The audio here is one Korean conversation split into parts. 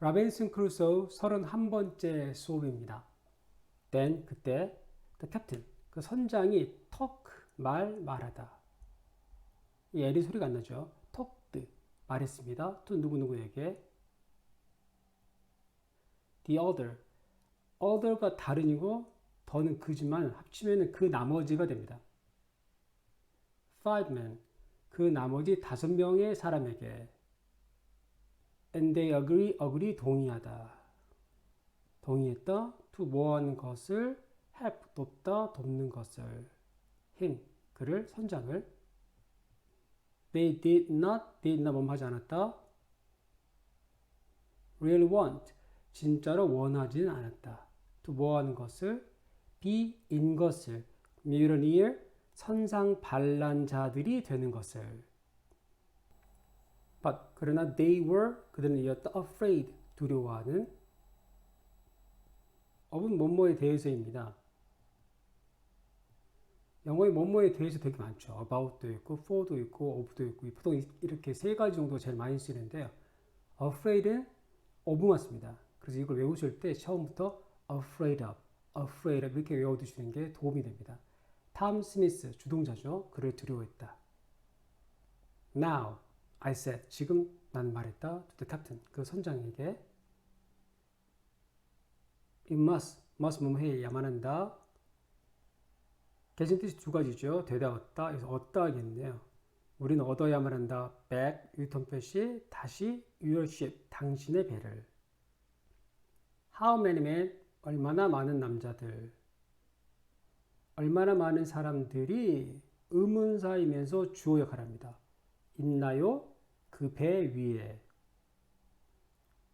라벤슨 크루소 31번째 수업입니다. then 그때 the 그 선장이 talk 말 말하다 이 L이 소리가 안 나죠. talked 말했습니다. to 누구누구에게 the other other가 다른이고 더는 그지만 합치면 그 나머지가 됩니다. five men 그 나머지 다섯 명의 사람에게 and they agree agree 동의하다 동의했다 to 뭐하는 것을 help 돕다 돕는 것을 him 그를 선장을 they did not did not 뭐하지 않았다 really want 진짜로 원하지는 않았다 to 뭐하는 것을 be in 것을 mutineer 선상 반란자들이 되는 것을 그러나 they were 그들은 이었다 afraid 두려워하는 of은 뭐뭐에 대해서입니다. 영어의 뭐뭐에 대해서 되게 많죠. about도 있고 for도 있고 of도 있고 보통 이렇게 세 가지 정도 제일 많이 쓰는데요. afraid은 of만 씁니다. 그래서 이걸 외우실 때 처음부터 afraid of, afraid of 이렇게 외워두시는 게 도움이 됩니다. 탐 스미스 주동자죠. 그를 두려워했다. Now, I said. 지금 난 말했다. To the. 그 선장에게. You must. must 뭐뭐 해야만 한다. 개진 뜻이 두 가지죠. 되다 얻다. 그래서 얻다 하겠네요. 우리는 얻어야만 한다. back. 유턴 표시. 다시 your. 당신의 배를. How many men? 얼마나 많은 남자들. 얼마나 많은 사람들이 의문사이면서 주어 역할을 합니다. 있나요? 그 배 위에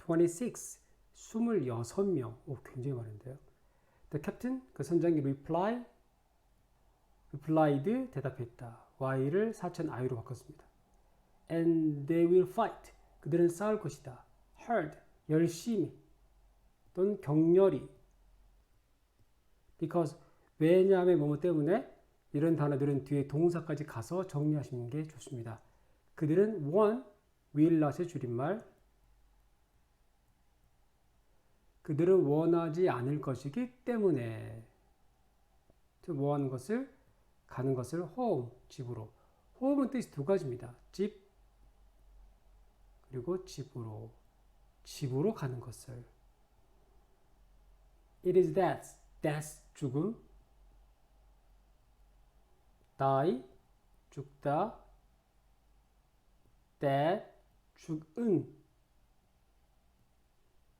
26, 26명. 오, 굉장히 많은데요. The captain, 그 선장이 reply, replied, 대답했다. Y를 사천 I로 바꿨습니다. And they will fight. 그들은 싸울 것이다. hard, 열심히 또는 격렬히. Because 왜냐하면 뭐뭐 때문에 이런 단어들은 뒤에 동사까지 가서 정리하시는 게 좋습니다. 그들은 want, will not의 줄임말. 그들은 원하지 않을 것이기 때문에. 뭐 하는 것을 가는 것을 home, 집으로. home은 뜻이 두 가지입니다. 집 그리고 집으로. 집으로 가는 것을. It is death, death 죽음. die 죽다. death 죽음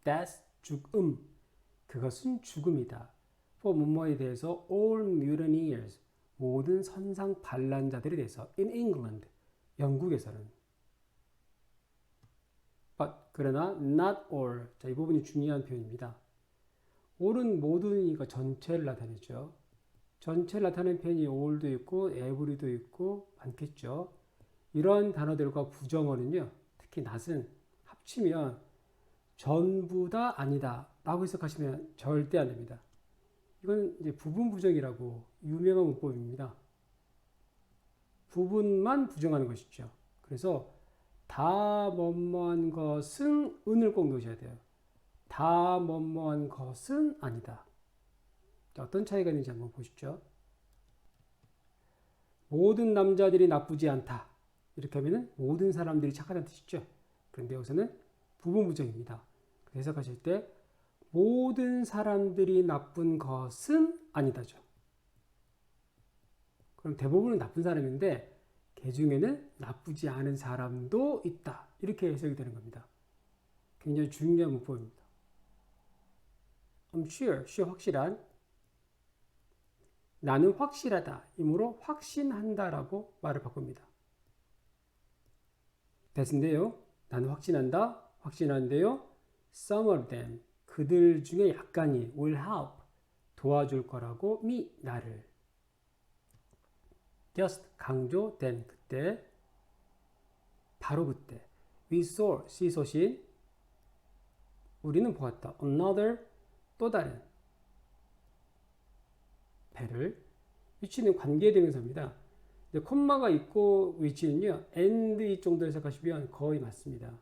death 죽음 그것은 죽음이다. for 뭐뭐에 대해서 all mutineers 모든 선상 반란자들에 대해서 in England 영국에서는 but 그러나 not all 자, 이 부분이 중요한 표현입니다. all은 모든이니까 전체를 나타내죠. 전체를 나타내는 표현이 all도 있고 every도 있고 많겠죠. 이런 단어들과 부정어는요. 특히 not은 합치면 전부 다 아니다 라고 해석하시면 절대 안 됩니다. 이건 이제 부분 부정이라고 유명한 문법입니다. 부분만 부정하는 것이죠. 그래서 다 뭐뭐한 것은 은을 꼭 넣으셔야 돼요. 다 뭐뭐한 것은 아니다. 어떤 차이가 있는지 한번 보시죠. 모든 남자들이 나쁘지 않다. 이렇게 하면은 모든 사람들이 착하다는 뜻이죠. 그런데 여기서는 부분 부정입니다. 해석하실 때 모든 사람들이 나쁜 것은 아니다죠. 그럼 대부분은 나쁜 사람인데 개 중에는 나쁘지 않은 사람도 있다. 이렇게 해석이 되는 겁니다. 굉장히 중요한 문법입니다. I'm sure, sure 확실한 나는 확실하다. 이므로 확신한다라고 말을 바꿉니다. 됐는데요. 나는 확신한다. 확신한데요. Some of them 그들 중에 약간이 will help 도와줄 거라고 me 나를 just 강조 then 그때 바로 그때 we saw 시소신 우리는 보았다 another 또 다른 배를 위치는 관계대명사입니다. 콤마가 있고 위치는요 and 이 정도 해석하시면 거의 맞습니다.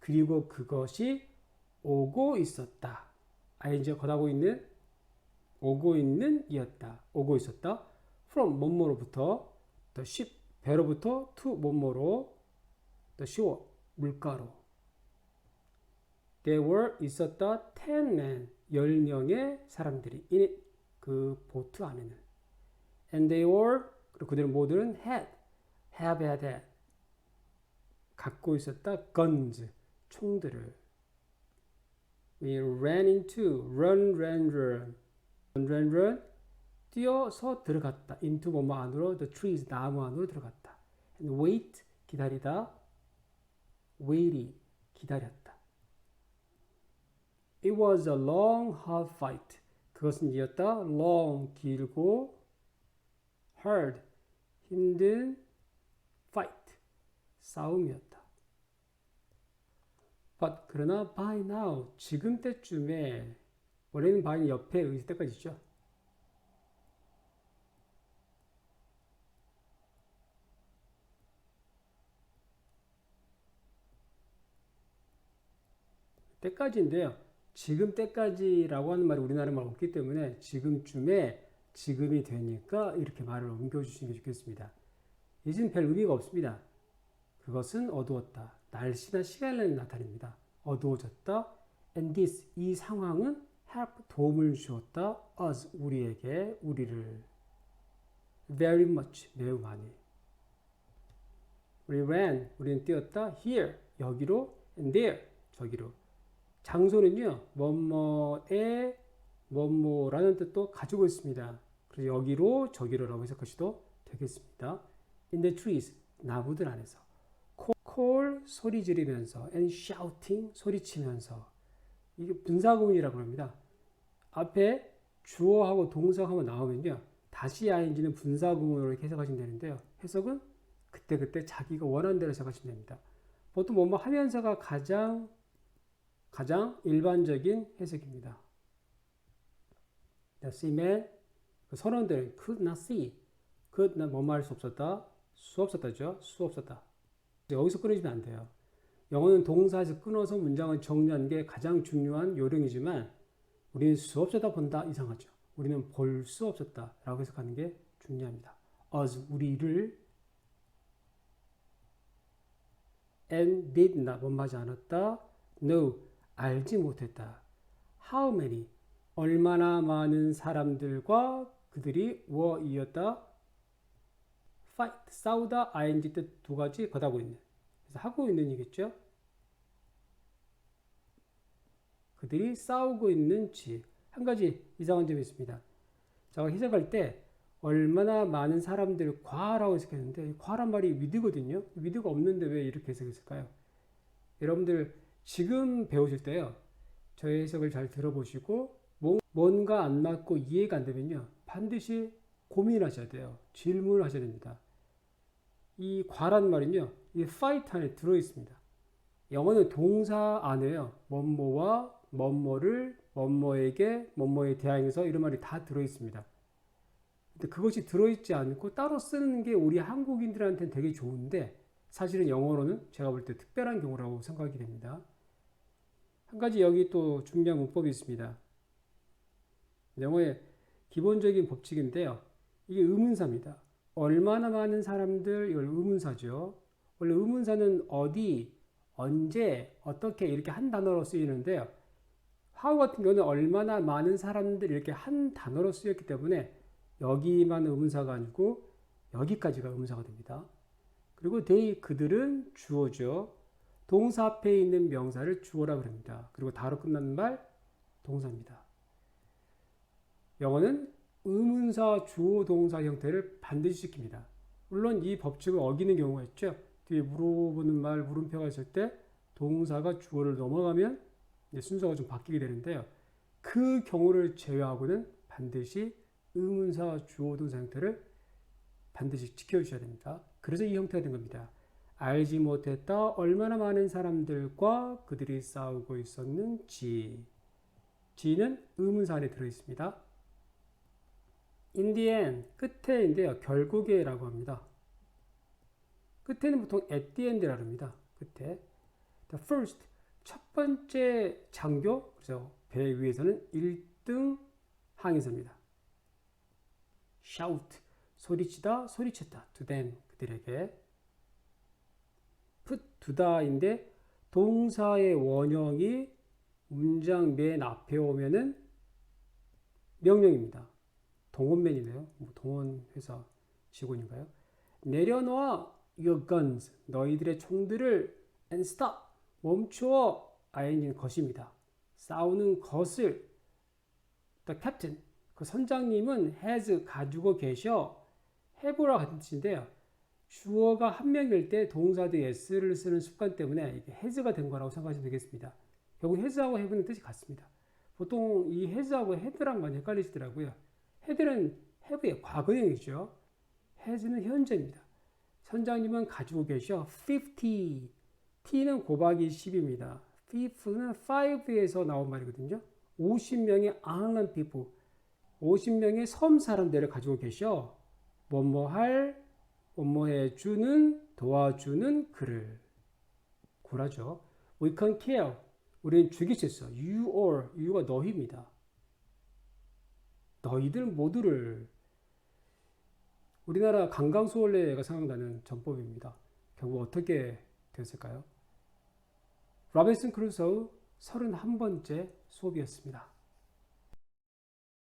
그리고 그것이 오고 있었다. ing 겉하고 있는 오고 있는 이었다. 오고 있었다. from 뭐뭐로부터 the ship 배로부터 to 뭐뭐로 the shore 물가로 there were 있었다 10 men 10명의 사람들이 in it, 그 보트 안에는 and they were 그리고 그들은 모두는 had have had, had 갖고 있었다 guns 총들을 we ran into run ran run run run run 뛰어서 들어갔다 into 뭐뭐 안으로 the trees 나무 안으로 들어갔다 and wait 기다리다 waited 기다렸다 it was a long hard fight 그것은 이었다 long 길고 hard 힘든 fight 싸움이었다 but 그러나 by now 지금 때쯤에 원래는 by는 옆에 있을 때까지죠 때까지인데요. 지금 때까지라고 하는 말이 우리나라 말 없기 때문에 지금쯤에 지금이 되니까 이렇게 말을 옮겨주시는 게 좋겠습니다. 이젠 별 의미가 없습니다. 그것은 어두웠다. 날씨나 시간을 나타냅니다. 어두워졌다. And this, 이 상황은 help, 도움을 주었다. us, 우리에게, 우리를. very much, 매우 많이. 우리 ran, 우리는 뛰었다. here, 여기로. and there, 저기로. 장소는요, 뭐뭐에 뭐뭐라는 뜻도 가지고 있습니다. 여기로 저기로라고 해석하셔도 되겠습니다. In the trees, 나무들 안에서. call, 소리 지르면서, and shouting, 소리치면서. 이게 분사구문이라고 합니다. 앞에 주어하고 동사하고 나오면요, 다시 ing는 분사구문으로 해석하시면 되는데요. 해석은 그때그때 자기가 원하는 대로 해석하시면 됩니다. 보통 뭐뭐 하면서가 가장 가장 일반적인 해석입니다. The seaman, 그 선원들은 could not see, could not 뭐뭐 할 수 없었다, 수 없었다죠, 수 없었다. 여기서 끊으시면 안 돼요. 영어는 동사에서 끊어서 문장을 정리하는 게 가장 중요한 요령이지만 우리는 수 없었다 본다 이상하죠. 우리는 볼 수 없었다 라고 해석하는 게 중요합니다. us, 우리를 and did not, 뭐뭐 하지 않았다, no, 알지 못했다. How many? 얼마나 많은 사람들과 그들이 were,이었다. fight, 싸우다, ing 뜻 두 가지 겉하고 있는. 그래서 하고 있는 이겠죠. 그들이 싸우고 있는지. 한 가지 이상한 점이 있습니다. 제가 해석할 때 얼마나 많은 사람들 과라고 해석했는데 과란 말이 with거든요. with가 없는데 왜 이렇게 해석했을까요? 여러분들 지금 배우실 때요. 저의 해석을 잘 들어보시고 뭔가 안 맞고 이해가 안 되면요. 반드시 고민하셔야 돼요. 질문을 하셔야 됩니다. 이 과란 말은요. 이 fight 안에 들어 있습니다. 영어는 동사 안에요. 뭐뭐와 뭐뭐를 뭐뭐에게 뭐뭐에 대항해서 이런 말이 다 들어 있습니다. 근데 그것이 들어 있지 않고 따로 쓰는 게 우리 한국인들한테는 되게 좋은데 사실은 영어로는 제가 볼 때 특별한 경우라고 생각이 됩니다. 한 가지 여기 또 중요한 문법이 있습니다. 영어의 기본적인 법칙인데요. 이게 의문사입니다. 얼마나 많은 사람들, 이걸 의문사죠. 원래 의문사는 어디, 언제, 어떻게 이렇게 한 단어로 쓰이는데요. how 같은 경우는 얼마나 많은 사람들 이렇게 한 단어로 쓰였기 때문에 여기만 의문사가 아니고 여기까지가 의문사가 됩니다. 그리고 they, 그들은 주어죠. 동사 앞에 있는 명사를 주어라 그럽니다. 그리고 다로 끝나는 말 동사입니다. 영어는 의문사 주어 동사 형태를 반드시 지킵니다. 물론 이 법칙을 어기는 경우가 있죠. 뒤에 물어보는 말 물음표가 있을 때 동사가 주어를 넘어가면 순서가 좀 바뀌게 되는데요. 그 경우를 제외하고는 반드시 의문사 주어 동사 형태를 반드시 지켜주셔야 됩니다. 그래서 이 형태가 된 겁니다. 알지 못했다 얼마나 많은 사람들과 그들이 싸우고 있었는지. 지는 의문사 안에 들어 있습니다. End, 끝에인데요. 결국에라고 합니다. 끝에는 보통 at the end라고 합니다. 끝에. The first 첫 번째 장교 그래서 배 위에서는 1등 항해사입니다. shout 소리치다 소리쳤다 to them 그들에게 put 두다인데 동사의 원형이 문장 맨 앞에 오면은 명령입니다. 동원맨이네요. 뭐 동원 회사 직원인가요? 내려놓아 your guns 너희들의 총들을 and stop 멈추어 ing는 것입니다. 싸우는 것을 the captain 그 선장님은 has 가지고 계셔 have랑 같은 뜻인데요. 주어가 한 명일 때 동사 뒤에 s를 쓰는 습관 때문에 이게 has가 된 거라고 생각하시면 되겠습니다. 결국 has하고 have는 뜻이 같습니다. 보통 이 has하고 had랑 많이 헷갈리시더라고요. Had는 have의 과거형이죠. has는 현재입니다. 선장님은 가지고 계셔 50. t는 곱하기 10입니다. fifth는 5에서 나온 말이거든요. 50명의 앙한 people, 50명의 섬 사람들을 가지고 계셔. 뭐뭐 할, 뭐뭐 해주는, 도와주는 그를. 구라죠. We can kill. 우리는 죽일 수 있어. You or, you가 너희입니다. 너희들 모두를. 우리나라 강강수월래가 생각나는 전법입니다. 결국 어떻게 되었을까요? 로빈슨 크루소우 31번째 수업이었습니다.